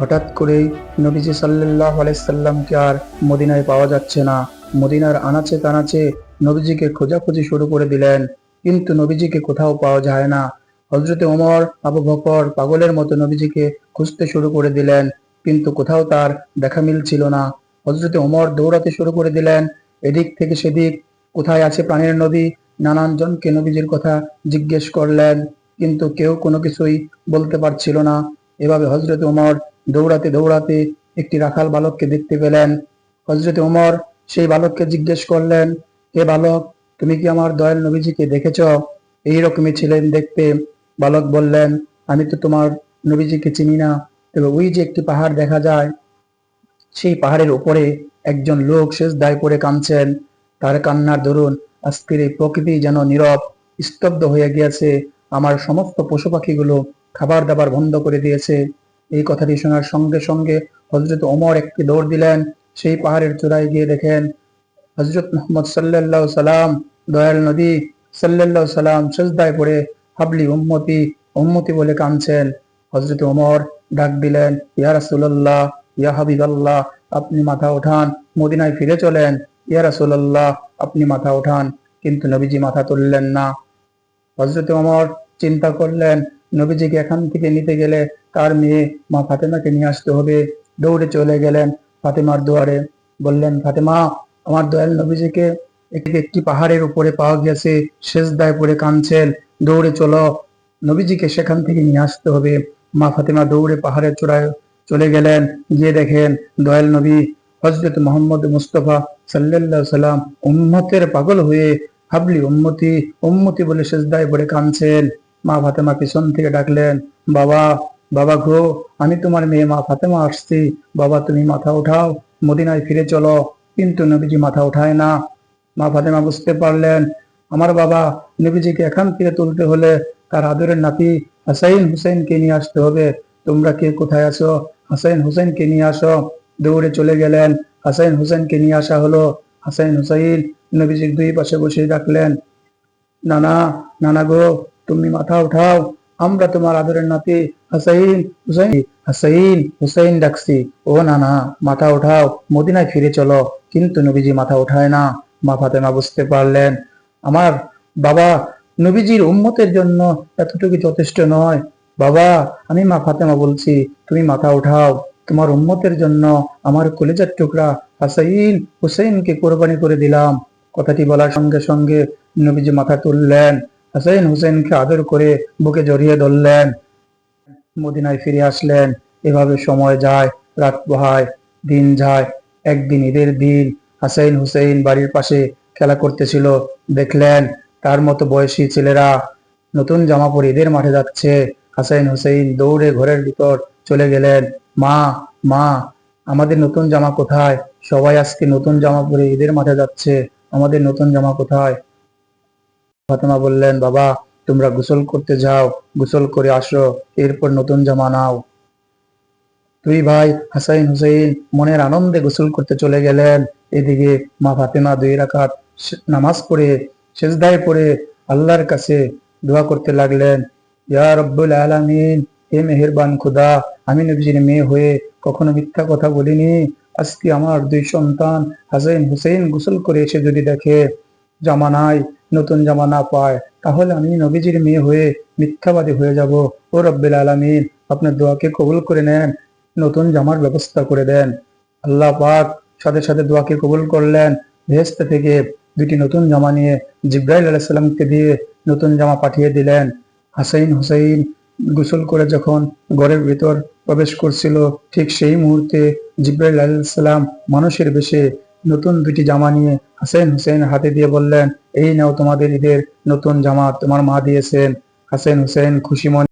হঠাৎ করেই নবীজি সাল্লাহ আলাইসাল্লামকে আর মদিনায় পাওয়া যাচ্ছে না। মদিনার আনাচে কানাচে নবীজিকে খোঁজাখুঁজি শুরু করে দিলেন। কিন্তু নবীজিকে কোথাও পাওয়া যায় না। হজরতে ওমর, আবু বকর পাগলের মতো নবীজিকে খুঁজতে শুরু করে দিলেন, কিন্তু কোথাও তার দেখা মিলছিল না। হজরতে ওমর দৌড়াতে শুরু করে দিলেন, এদিক থেকে সেদিক, কোথায় আছে প্রাণের নবী? নানান জনকে নবীজির কথা জিজ্ঞেস করলেন, কিন্তু কেউ কোনো কিছুই বলতে পারছিল না। এভাবে হজরত ওমর দৌড়াতে দৌড়াতে একটি রাখাল বালককে দেখতে পেলেন। হজরত ওমর সেই বালককে জিজ্ঞেস করলেন হে বালক, তুমি কি আমার দয়াল নবীজিকে দেখেছ? এইরকমই ছিলেন দেখতে। বালক বললেন, আমি তো তোমার নবীজিকে চিনি না। তবে ওই যে একটি পাহাড় দেখা যায়, সেই পাহাড়ের উপরে একজন লোক শেষ দায় করে কাঁদছেন। তার কান্নার দরুন আজকের এই প্রকৃতি যেন নীরব, স্তব্ধ হয়ে গিয়েছে। আমার সমস্ত পশু পাখিগুলো খাবার দাবার বন্ধ করে দিয়েছে। এই কথাটি শোনার সঙ্গে সঙ্গে হজরত ওমর একটি দৌড় দিলেন। সেই পাহাড়ের চূড়ায় গিয়ে দেখেন হজরত মোহাম্মদ সাল্লাল্লাহু সাল্লাম দয়াল নদী সাল্লাল্লাহু সাল্লাম সেজদায় পড়ে হাবলি উম্মতি উম্মতি বলে কাঁদছেন। হজরত ওমর ডাক দিলেন, ইয়া রাসূলুল্লাহ, ইয়া হাবিবাল্লাহ, আপনি মাথা ওঠান, মদিনায় ফিরে চলেন। ইয়া রাসূলুল্লাহ, আপনি মাথা ওঠান। কিন্তু নবীজি মাথা তুললেন না। হজরত ওমর চিন্তা করলেন নবীজিকে এখান থেকে নিতে গেলে তার মেয়ে মা ফাতেমাকে নিয়ে আসতে হবে। দৌড়ে চলে গেলেন ফাতেমার দুয়ারে। বললেন, ফাতেমা, আমার দয়াল নবীজিকে একটি পাহাড়ের উপরে পাওয়া গেছে শেষ দায় পড়ে কাঁদছেন। দৌড়ে চলো, নবীজিকে সেখান থেকে নিয়ে আসতে হবে। মা ফাতেমা দৌড়ে পাহাড়ের চূড়ায় চলে গেলেন। গিয়ে দেখেন, দয়াল নবী হজরত মোহাম্মদ মুস্তফা সাল্লাল্লাহু সাল্লাম উম্মতের পাগল হয়ে হাবলি উম্মতি উম্মতি বলে সেজদায় পড়ে কাঁদছেন। মা ফাতেমা পিছন থেকে ডাকলেন, বাবা বাবা গো, আমি তোমার মেয়ে মা ফাতেমা আসছি। বাবা, তুমি মাথা উঠাও, মদিনায় ফিরে চলো। কিন্তু নবীজি মাথা উঠায় না। মা ফাতেমা বুঝতে পারলেন, আমার বাবা নবীজিকে এখান থেকে তুলতে হলে তার আদরের নাতি হাসাইন হুসেনকে নিয়ে আসতে হবে। তোমরা কে কোথায় আছো? হাসাইন হুসেনকে নিয়ে আসো। দৌড়ে চলে গেলেন, হাসাইন হুসেনকে নিয়ে আসা হলো। হাসাইন হুসাইন নবীজির দুই পাশে বসে ডাকলেন, নানা নানা গো তুমি মাথা উঠাও। আমরা তোমার আদরের নাতি হাসাইন, হুসাইন হাসাইন, হুসাইন ডাকছি। ও নানা, মাথা উঠাও, মদিনায় ফিরে চলো। কিন্তু নবীজি মাথা উঠায় না। মা ফাতেমা বুঝতে পারলেন, আমার বাবা নবীজির উম্মতের জন্য এতটুকু যথেষ্ট নয়। বাবা, আমি মা ফাতেমা বলছি, তুমি মাথা উঠাও। তোমার উম্মতের জন্য আমার কলেজার টুকরা হাসাইন, হুসাইনকে কোরবানি করে দিলাম। কথাটি বলার সঙ্গে সঙ্গে নবীজি মাথা তুললেন। হাসাইন হুসেনকে আদর করে বুকে জড়িয়ে ধরলেন। মদিনায় ফিরে আসলেন। এভাবে সময় যায়, রাত পোহায় দিন যায়। একদিন ঈদের দিন হাসাইন হুসেইন বাড়ির পাশে খেলা করতেছিল। দেখলেন তার মতো বয়সী ছেলেরা নতুন জামা পরে ঈদের মাঠে যাচ্ছে। হাসাইন হুসেইন দৌড়ে ঘরের ভিতর চলে গেলেন। মা মা, আমাদের নতুন জামা কোথায়? সবাই আজকে নতুন জামা পরে ঈদের মাঠে যাচ্ছে। আমাদের নতুন জামা কোথায়? ফাতেমা বললেন, বাবা, তোমরা গোসল করতে যাও, গোসল করে আসো, এরপর নতুন জামা নাও। দুই ভাই, হাসাইন, হুসেইন মনের আনন্দে গোসল করতে চলে গেলেন। এদিকে মা ফাতেমা দুই রাকাত নামাজ পড়ে, সেজদায় পড়ে আল্লাহর কাছে দোয়া করতে লাগলেন, ইয়া রব্বুল আলামিন, হে মেহেরবান খুদা, আমি নবীজির মেয়ে হয়ে কখনো মিথ্যা কথা বলিনি। আজকে আমার দুই সন্তান হাসাইন, হুসেইন গোসল করে এসে যদি দেখে জামা নাই নতুন জামা না পায়, তাহলে আমি নবীজির মেয়ে হয়ে মিথ্যাবাদী হয়ে যাব। ও রব্বিল আলামিন, আপনার দোয়াকে কবুল করে নেন, নতুন জামার ব্যবস্থা করে দেন। আল্লাহ পাক সাথে সাথে দোয়াকে কবুল করলেন। ভেস্তে থেকে দুটি নতুন জামা নিয়ে জিব্রাইল আলাইসাল্লামকে দিয়ে নতুন জামা পাঠিয়ে দিলেন। হাসাইন হুসাইন গোসল করে যখন ঘরের ভিতর প্রবেশ করছিল, ঠিক সেই মুহূর্তে জিব্রাইল আলাইসাল্লাম মানুষের বেশে নতুন দুটি জামা নিয়ে হাসাইন হুসেন হাতে দিয়ে বললেন, এই নাও তোমাদের ঈদের নতুন জামা, তোমার মা দিয়েছেন। হাসাইন হুসেন খুশি মনে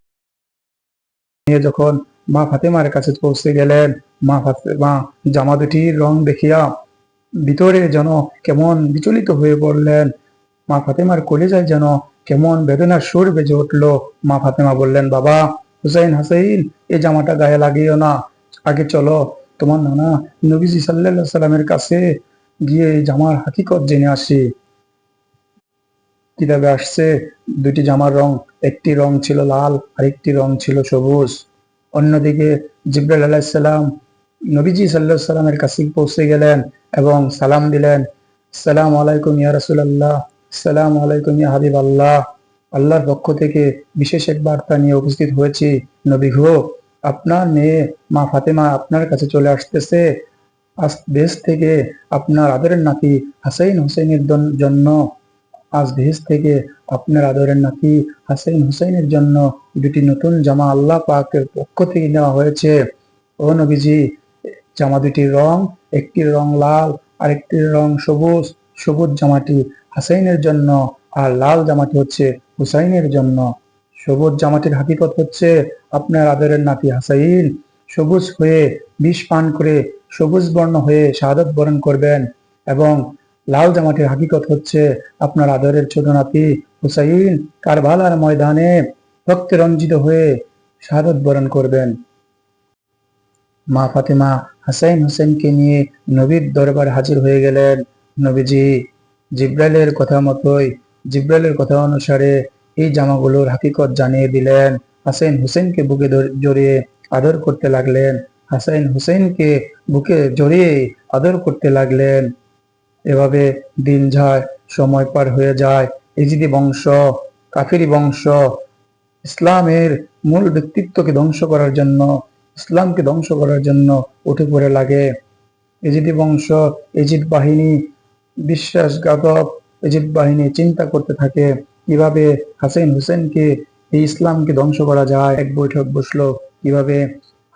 নিয়ে যখন মা ফাতেমার কাছে পৌঁছে গেলেন, মা ফাতেমা, জামা দুটির রং দেখিয়া ভিতরে যেন কেমন বিচলিত হয়ে পড়লেন। মা ফাতেমার কলেজায় যেন কেমন বেদনার সুর বেজে উঠল। মা ফাতেমা বললেন, বাবা হুসাইন হাসাইন এই জামাটা গায়ে লাগিও না। আগে চলো তোমার নানা নবীজি সাল্লাল্লাহু সাল্লামের কাছে গিয়ে জামার হাকিকত জেনে আসি। কিতাবে আসছে দুটি জামার রং, একটি রং ছিল লাল, আরেকটি রং ছিল সবুজ। অন্যদিকে জিব্রাইল আলাইসাল্লাম নবীজি সাল্লাহ সাল্লামের কাছে পৌঁছে গেলেন এবং সালাম দিলেন, সালাম আলাইকুম ইয়া রাসূলুল্লাহ, সালাম আলাইকুম ইয়া হাবিব আল্লাহ আল্লাহর পক্ষ থেকে বিশেষ এক বার্তা নিয়ে উপস্থিত হয়েছি, নবী গো আপনার মেয়ে মা ফাতেমা আপনার কাছে চলে আসতেছে। আজ দেশ থেকে আপনার আদরের নাতি হাসাইন হোসেনের জন- জন্য। আজ দেশ থেকে আপনার আদরের নাতি হাসাইন হোসেনের জন্য দুটি নতুন জামা আল্লাহ পাকের পক্ষ থেকে নেওয়া হয়েছে। ও নবীজি, জামা দুটির রং একটির রং লাল আরেকটির রং সবুজ। সবুজ জামাটি হাসাইনের জন্য আর লাল জামাটি হচ্ছে হুসাইনের জন্য। সবুজ জামাটির হাকিকত হচ্ছে আপনার আদরের নাতি হাসাইন। সবুজ হয়ে বিষ পান করে সবুজ বর্ণ হয়ে শাহাদত বরণ করবেন এবং লাল জামাটির হাকিকত হচ্ছে আপনার আদরের ছোট নাতি হুসাইন কারবালার ময়দানে রক্তে রঞ্জিত হয়ে শাহাদত বরণ করবেন। মা ফাতেমা হাসাইন হোসেনকে নিয়ে নবীর দরবার হাজির হয়ে গেলেন। নবীজি জিব্রাইলের কথা মতোই, জিব্রাইলের কথা অনুসারে এই জামাগুলোর হাকিকত জানিয়ে দিলেন। হাসাইন হুসেনকে বুকে জড়িয়ে আদর করতে লাগলেন। হাসাইন হুসেনকে বুকে জড়িয়ে আদর করতে লাগলেন। এভাবে দিন যায়, সময় পার হয়ে যায়। ইজিদি বংশ, কাফিরি বংশ, ইসলামের মূল ব্যক্তিত্বকে ধ্বংস করার জন্য, ইসলামকে ধ্বংস করার জন্য উঠে পড়ে লাগে। এজিদি বংশ এজিদ বাহিনী, বিশ্বাসঘাতক এজিদ বাহিনী চিন্তা করতে থাকে। কীভাবে হাসেন হুসেনকে এই ইসলামকে ধ্বংস করা যায়? এক বৈঠক বসল, কীভাবে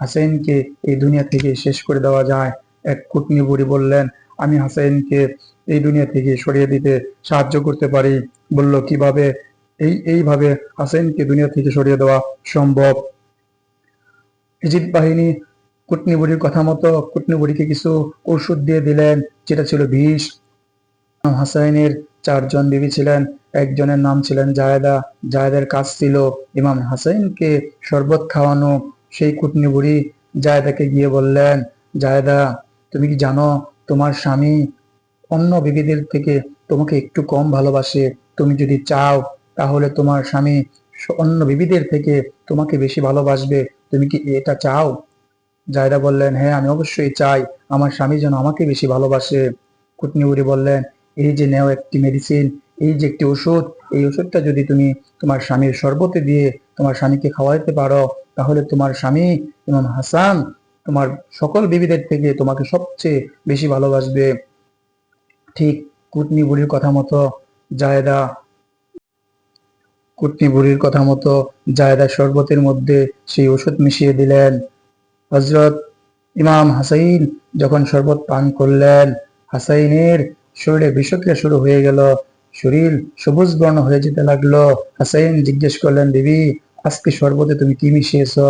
হাসেনকে এই দুনিয়া থেকে শেষ করে দেওয়া যায়? এক কুটনি বুড়ি বললেন, আমি হাসেনকে এই দুনিয়া থেকে সরিয়ে দিতে সাহায্য করতে পারি। বলল, কীভাবে? এই, এইভাবে হাসেনকে দুনিয়া থেকে সরিয়ে দেওয়া সম্ভব? ইজিদ বাহিনী কুটনি বুড়ির কথা মতো কুটনি বুড়িকে কিছু ওষুধ দিয়ে দিলেন, যেটা ছিল বিষ। হাসাইনের চারজন বিবি ছিলেন, একজনের নাম ছিলেন জায়দা। জায়দের কাজ ছিল ইমাম হাসাইনকে শরবত খাওয়ানো। সেই কুটনি বুড়ি জায়দাকে গিয়ে বললেন, জায়দা, তুমি কি জানো, তোমার স্বামী অন্য বিবিদের থেকে তোমাকে একটু কম ভালোবাসে। তুমি যদি চাও, তাহলে তোমার স্বামী অন্য বিবিদের থেকে তোমাকে বেশি ভালোবাসবে। তুমি কি এটা চাও? জায়দা বললেন হ্যাঁ আমি অবশ্যই চাই। আমার স্বামী যেন আমাকে বেশি ভালোবাসে। কুটনিউরি বললেন এই যে নেও একটি মেডিসিন এই যে একটি ওষুধ, এই ওষুধটা যদি তুমি তোমার স্বামীর শরবতে দিয়ে তোমার স্বামীকে খাওয়াইতে পারো, তাহলে তোমার স্বামী ইমাম হাসান তোমার সকল বিবিদের থেকে তোমাকে সবচেয়ে বেশি ভালোবাসবে। ঠিক কুটনি বুড়ির কথা মতো জায়দা, কুটনি বুড়ির কথা মতো জায়দা শরবতের মধ্যে সেই ওষুধ মিশিয়ে দিলেন। হজরত ইমাম হাসাইন যখন শরবত পান করলেন, হাসাইনের শরীরে বিষক্রিয়া শুরু হয়ে গেল। শরীর সবুজ বর্ণ হয়ে যেতে লাগল। হাসাইন জিজ্ঞেস করলেন দেবী আজকে শরবতে তুমি কি মিশিয়েছো?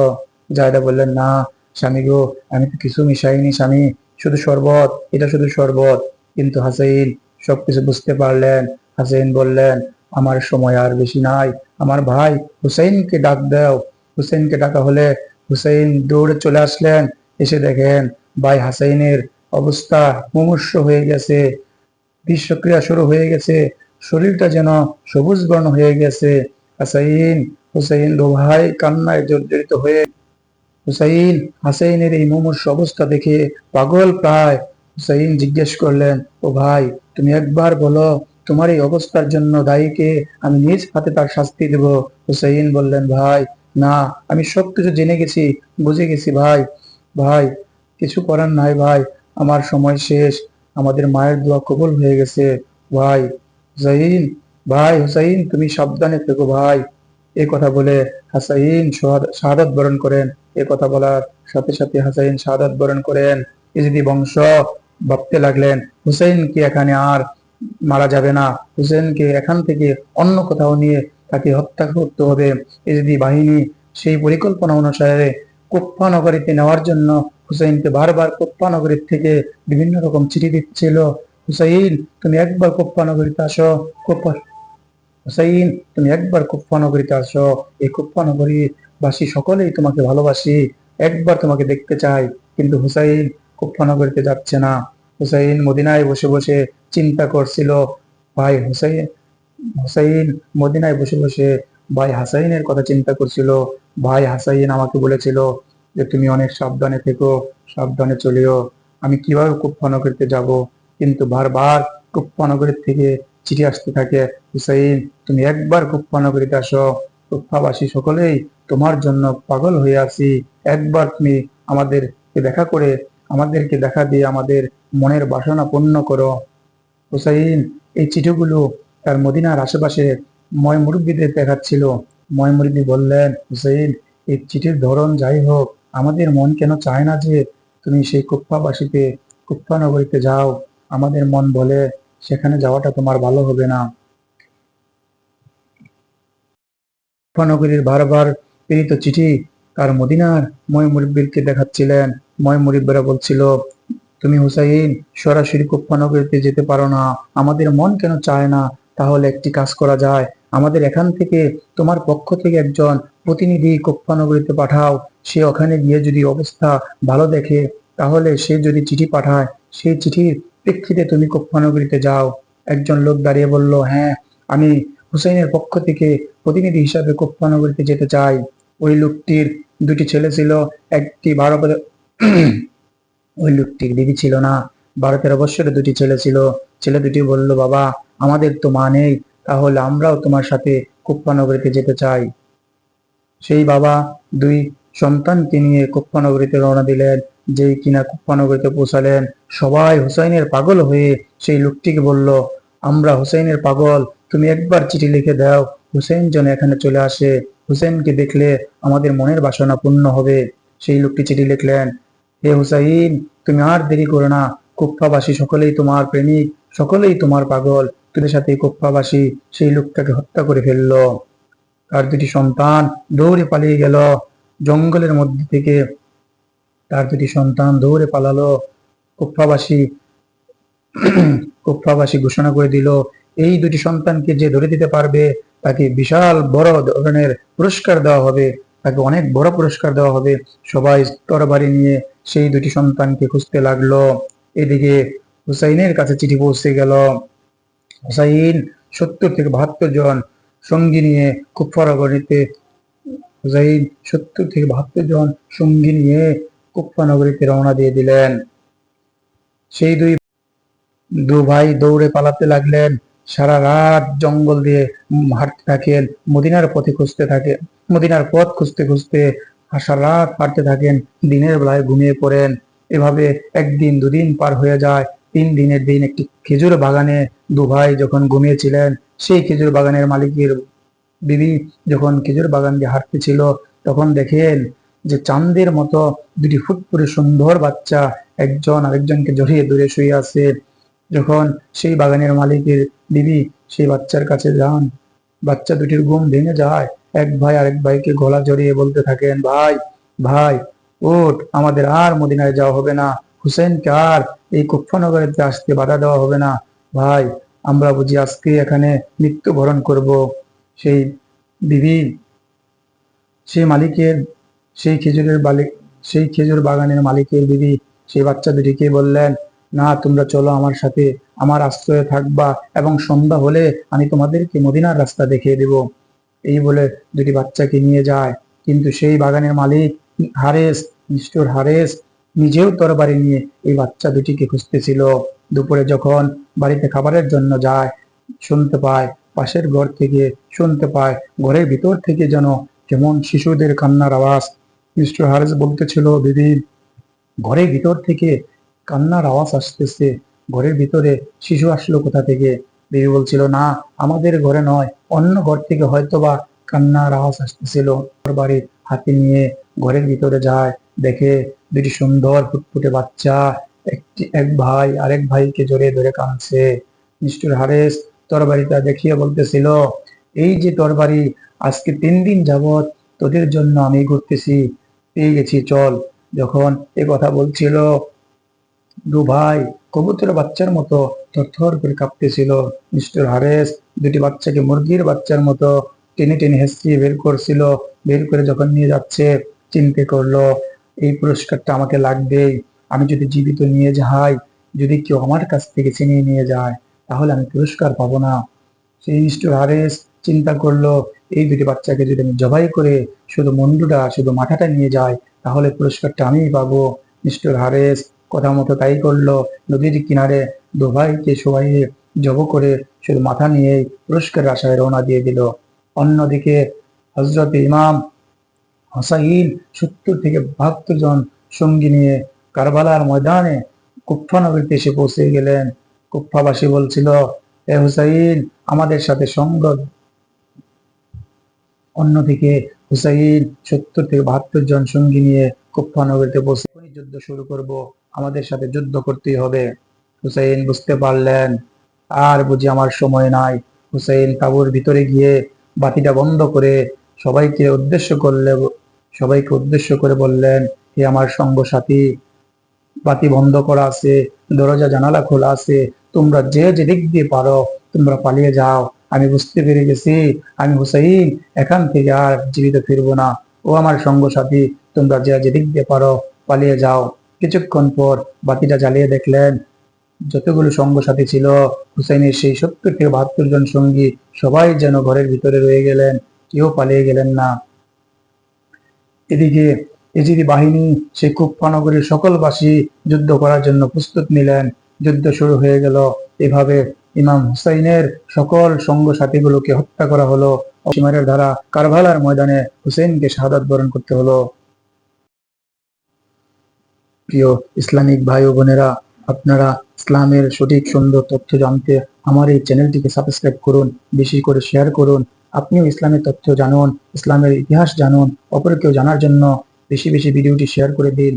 জায়দা বললেন, না, স্বামী গো, আমি তো কিছু মিশাইনি স্বামী, শুধু শরবত, এটা শুধু শরবত। কিন্তু হাসাইন সবকিছু বুঝতে পারলেন। হাসাইন বললেন, আমার সময় আর বেশি নাই। আমার ভাই হুসাইনকে ডাক দাও। হুসাইনকে ডাকা হলে হুসাইন দৌড়ে চলে আসলেন। এসে দেখেন, ভাই হাসাইনের অবস্থা মুমূর্ষ হয়ে গেছে। বিষক্রিয়া শুরু হয়ে গেছে। শরীরটা যেন সবুজ বর্ণ হয়ে গেছে। হাসাইন, হুসাইন দো ভাই কান্নায় জর্জরিত হয়ে হুসাইন, হাসাইনের এই মুমূর্ষ অবস্থা দেখে পাগল প্রায়। হুসাইন জিজ্ঞেস করলেন, ও ভাই, তুমি একবার বলো, তোমার এই অবস্থার জন্য দায়ীকে আমি নিজ হাতে তার শাস্তি দেব? হুসাইন বললেন, ভাই, না, আমি সবকিছু জেনে গেছি, বুঝে গেছি, ভাই। ভাই, কিছু করার নাই, ভাই। আমার সময় শেষ। আমাদের মায়ের দোয়া কবুল হয়ে গেছে। ভাই, হুসাইন ভাই, হুসাইন, তুমি সাবধানে থেকো ভাই। এই কথা বলে হাসাইন শাহাদ- বরণ করেন। এ কথা বলার সাথে সাথে হাসাইন শাহাদাত বরণ করেন। ইজিদি বংশ ভাবতে লাগলেন, হুসাইনকে এখানে আর মারা যাবে না। হুসেনকে এখান থেকে অন্য কোথাও নিয়ে তাকে হত্যা করতে হবে। ইজিদি বাহিনী সেই পরিকল্পনা অনুসারে কুপ্পা নগরীতে নেওয়ার জন্য হুসাইনকে বারবার কুপ্পা নগরীর থেকে বিভিন্ন রকম চিঠি দিচ্ছিল। হুসাইন, তুমি একবার কুপ্পা নগরীতে আসো, কুপ্পা হুসাইন, তুমি একবার কুপ্পা নগরীতে আসো। এই কুপ্পা নগরীর বাসী সকলেই তোমাকে ভালোবাসি, একবার তোমাকে দেখতে চাই কিন্তু হুসাইন কুপ্পা নগরীতে যাচ্ছে না। হুসাইন মদিনায় বসে বসে চিন্তা করছিল, ভাই হুসাইন হুসাইন মদিনায় বসে বসে ভাই হাসাইনের কথা চিন্তা করছিল। ভাই হাসাইন আমাকে বলেছিল যে, তুমি অনেক সাবধানে থেকো, সাবধানে চলিও। আমি কীভাবে কুপ্পা নগরীতে যাব? কিন্তু বারবার কুপ্পা নগরীর থেকে চিঠি আসতে থাকে, হুসাইন, তুমি একবার কুপ্পা নগরীতে আসো। কুপ্পাবাসী সকলেই তোমার জন্য পাগল হয়ে আছি। একবার তুমি আমাদেরকে দেখা করে, আমাদেরকে দেখা দিয়ে আমাদের মনের বাসনা পূর্ণ করো। হুসাইন, এই চিঠিগুলো তার মদিনার আশেপাশে ময় মুরব্বীদের দেখাচ্ছিল ময় মুরব্বী বললেন, হুসাইন, এই চিঠির ধরন যাই হোক, আমাদের মন কেন চায় না যে তুমি সেই কুপ্পাবাসীতে কুপ্পা নগরীতে যাও? আমাদের মন বলে সেখানে যাওয়াটা তোমার ভালো হবে না। কুপ্পা নগরীর বারবার প্রেরিত চিঠি তার মদিনার ময় মুরব্বীরকে দেখাচ্ছিলেন। ময় মুরব্বীরা বলছিল, তুমি হুসাইন, সরাসরি কুপ্পা নগরীতে যেতে পারো না। আমাদের মন কেন চায় না? তাহলে একটি কাজ করা যায়। আমাদের এখান থেকে তোমার পক্ষ থেকে একজন প্রতিনিধি কুপ্পা নগরীতে পাঠাও। সে ওখানে গিয়ে যদি অবস্থা ভালো দেখে, তাহলে সে যদি চিঠি পাঠায় সেই চিঠির প্রেক্ষিতে তুমি কুপ্পা নগরীতে যাও। একজন লোক দাঁড়িয়ে বলল হ্যাঁ আমি হুসাইনের পক্ষ থেকে প্রতিনিধি হিসাবে কুপ্পা নগরীতে যেতে চাই। ওই লোকটির দুটি ছেলে ছিল, একটি বারো ওই লোকটির দিদি ছিল না বারো তেরো বছরের দুটি ছেলে ছিল। ছেলে দুটি বলল, বাবা, আমাদের তো মা নেই তাহলে আমরাও তোমার সাথে কুপ্পানগরীতে যেতে চাই। সেই বাবা দুই সন্তানকে নিয়ে কুপ্পানগরীতে রওনা দিলেন। যেই কিনা কুপ্পানগরীতে পৌঁছালেন, সবাই হুসাইনের পাগল হয়ে সেই লোকটিকে বলল, আমরা হুসাইনের পাগল, তুমি একবার চিঠি লিখে দাও। হুসেন যেন এখানে চলে আসে। হুসেনকে দেখলে আমাদের মনের বাসনা পূর্ণ হবে। সেই লোকটি চিঠি লিখলেন, হে হুসাইন, তুমি আর দেরি করো না। কুপ্পাবাসী সকলেই তোমার প্রেমিক, সকলেই তোমার পাগল। সাথে কুপ্পাবাসী সেই লোকটাকে হত্যা করে ফেলল। তার দুটি সন্তান দৌড়ে পালিয়ে গেল। জঙ্গলের মধ্যে থেকে তার দুটি সন্তান দৌড়ে পালালো। কুপ্পাবাসী কুপ্পাবাসী ঘোষণা করে দিল, এই দুটি সন্তানকে যে ধরে দিতে পারবে, তাকে বিশাল বড় ধরনের পুরস্কার দেওয়া হবে। তাকে অনেক বড় পুরস্কার দেওয়া হবে। সবাই তরবারি নিয়ে সেই দুটি সন্তানকে খুঁজতে লাগল। এদিকে হুসাইনের কাছে চিঠি পৌঁছে গেল। হুসাইন সত্তর থেকে বাহাত্তর জন সঙ্গী নিয়ে কুফানগরীতে হুসাইন সত্তর থেকে বাহাত্তর জন সঙ্গী নিয়ে কুফা নগরীতে রওনা দিয়ে দিলেন। সেই দুই দু ভাই দৌড়ে পালাতে লাগলেন, সারা রাত জঙ্গল দিয়ে হাঁটতে থাকেন, মদিনার পথে খুঁজতে থাকে মদিনার পথ খুঁজতে খুঁজতে সারা রাত হাঁটতে থাকেন, দিনের বেলায় ঘুমিয়ে পড়েন। এভাবে একদিন দুদিন পার হয়ে যায় তিন দিনের দিন একটি খেজুর বাগানে দু ভাই যখন ঘুমিয়েছিলেন, সেই খেজুর বাগানের মালিকের বিবি যখন খেজুর বাগান দিয়ে হাঁটতেছিল, তখন দেখেন যে চাঁদের মতো দুটি ফুটফুটে সুন্দর বাচ্চা একজন আরেকজনকে জড়িয়ে দূরে শুয়ে আছে। যখন সেই বাগানের মালিকের বিবি সেই বাচ্চার কাছে যান, বাচ্চা দুটির ঘুম ভেঙে যায়। এক ভাই আরেক ভাইকে গলা জড়িয়ে বলতে থাকেন, ভাই ভাই, ওঠ, আমাদের আর মদিনায় যাওয়া হবে না। হুসেনকে আর এই কুফানগরেতে আসতে বাধা দেওয়া হবে না, ভাই, আমরা বুঝি আজকে এখানে মৃত্যুবরণ করব। সেই বিবি, সেই মালিকের, সেই খেজুরের বালি, সেই খেজুর বাগানের মালিকের বিবি, সেই বাচ্চা দুটিকে বললেন, না, তোমরা চলো আমার সাথে, আমার আশ্রয়ে থাকবা এবং সন্ধ্যা হলে আমি তোমাদেরকে মদিনার রাস্তা দেখিয়ে দেব। এই বলে দুটি বাচ্চাকে নিয়ে যায়। কিন্তু সেই বাগানের মালিক হারেস মিস্টার হারেস নিজেও তরবারি নিয়ে এই বাচ্চা দুটিকে খুঁজতেছিল। দুপুরে যখন বাড়িতে খাবারের জন্য যায়, শুনতে পায়, পাশের ঘর থেকে শুনতে পায়, ঘরের ভিতর থেকে যেন কেমন শিশুদের কান্নার আওয়াজ। মিস্টার হারেস বলতেছিল, দিদি, ঘরের ভিতর থেকে কান্নার আওয়াজ আসতেছে। ঘরের ভিতরে শিশু আসলো কোথা থেকে? দেবী বলছিল, না, আমাদের ঘরে নয়। অন্য ঘর থেকে হয়তোবা কান্নার আওয়াজ আসতেছিল। বাড়ির হাতে নিয়ে ঘরের ভিতরে যায়। দেখে দুটি সুন্দর ফুটফুটে বাচ্চা, একটি, এক ভাই, আরেক ভাইকে জড়িয়ে ধরে কাঁদছে। মিস্টার হারেস তরবারিটা দেখিয়ে বলতেছিল, এই যে তরবারি, আজকে তিন দিন যাবত তোদের জন্য আমি ঘুরতেছি। পেয়ে গেছি, চল। যখন এ কথা বলছিল, দু ভাই কবুতর বাচ্চার মতো থরথর করে কাঁপতেছিল। মিস্টার হারেস দুটি বাচ্চাকে মুরগির বাচ্চার মতো টেনে টেনে হেসিয়ে বের করছিল। বের করে যখন নিয়ে যাচ্ছে, চিন্তা করল এই পুরস্কারটা আমাকে লাগবেই আমি যদি জীবিত নিয়ে যাই, যদি কেউ আমার কাছ থেকে ছিনিয়ে নিয়ে যায়, তাহলে আমি পুরস্কার পাবো না। সেই মিস্টার হারেস চিন্তা করল, এই দুটি বাচ্চাকে যদি আমি জবাই করে শুধু মুন্ডুটা শুধু মাথাটা নিয়ে যাই তাহলে পুরস্কারটা আমিই পাবো। মিস্টার হারেস কথা মতো তাই করল, নদীর কিনারে দুভাইকে সবাই জব করে শুধু মাথা নিয়েই পুরস্কার আশায় রওনা দিয়ে দিল। অন্যদিকে হজরত ইমাম হোসাইন সত্তর থেকে বাহাত্তর জন সঙ্গী নিয়ে কারবালার ময়দানে কুফা নগরীতে এসে পৌঁছে গেলেন। কুফাবাসী বলছিল, এ হুসাইন, আমাদের সাথে সঙ্গ অন্যদিকে হুসাইন সত্তর থেকে বাহাত্তর জন সঙ্গী নিয়ে কুফা নগরীতে বসে যুদ্ধ শুরু করব, আমাদের সাথে যুদ্ধ করতেই হবে। হুসাইন বুঝতে পারলেন, আর বুঝি আমার সময় নাই। হুসাইন তাবুর ভিতরে গিয়ে বাতিটা বন্ধ করে সবাইকে উদ্দেশ্য করলে সবাইকে উদ্দেশ্য করে বললেন, হে আমার সঙ্গ সাথী বাতি বন্ধ করা আছে, দরজা জানালা খোলা আছে, তোমরা যে যে দিক দিয়ে পারো, তোমরা পালিয়ে যাও। আমি বুঝতে পেরে গেছি, আমি হুসাইন, এখান থেকে আর জীবিত ফিরবো না। ও আমার সঙ্গ সাথী তোমরা যে যে দিক দিয়ে পারো, পালিয়ে যাও। কিছুক্ষণ পর বাতিটা জ্বালিয়ে দেখলেন, যতগুলো সঙ্গ সাথী ছিল, হুসাইনের সেই সত্তর থেকে বাহাত্তর জন সঙ্গী সবাই যেন ঘরের ভিতরে রয়ে গেলেন, কেউ পালিয়ে গেলেন না। এদিকে এজিদি বাহিনী সেই কুপ্পা নগরীর সকলবাসী যুদ্ধ করার জন্য প্রস্তুত নিলেন। যুদ্ধ শুরু হয়ে গেল। এভাবে ইমাম হুসাইনের সকল সঙ্গ সাথীগুলোকে হত্যা করা হলো। সীমারের দ্বারা কারভালার ময়দানে হুসেনকে শাহাদাত বরণ করতে হলো। প্রিয় ইসলামিক ভাই ও বোনেরা, আপনারা ইসলামের সঠিক সুন্দর তথ্য জানতে আমার এই চ্যানেলটিকে সাবস্ক্রাইব করুন, বেশি করে শেয়ার করুন আপনিও ইসলামের তথ্য জানুন, ইসলামের ইতিহাস জানুন, অপরকেও জানার জন্য বেশি বেশি ভিডিওটি শেয়ার করে দিন।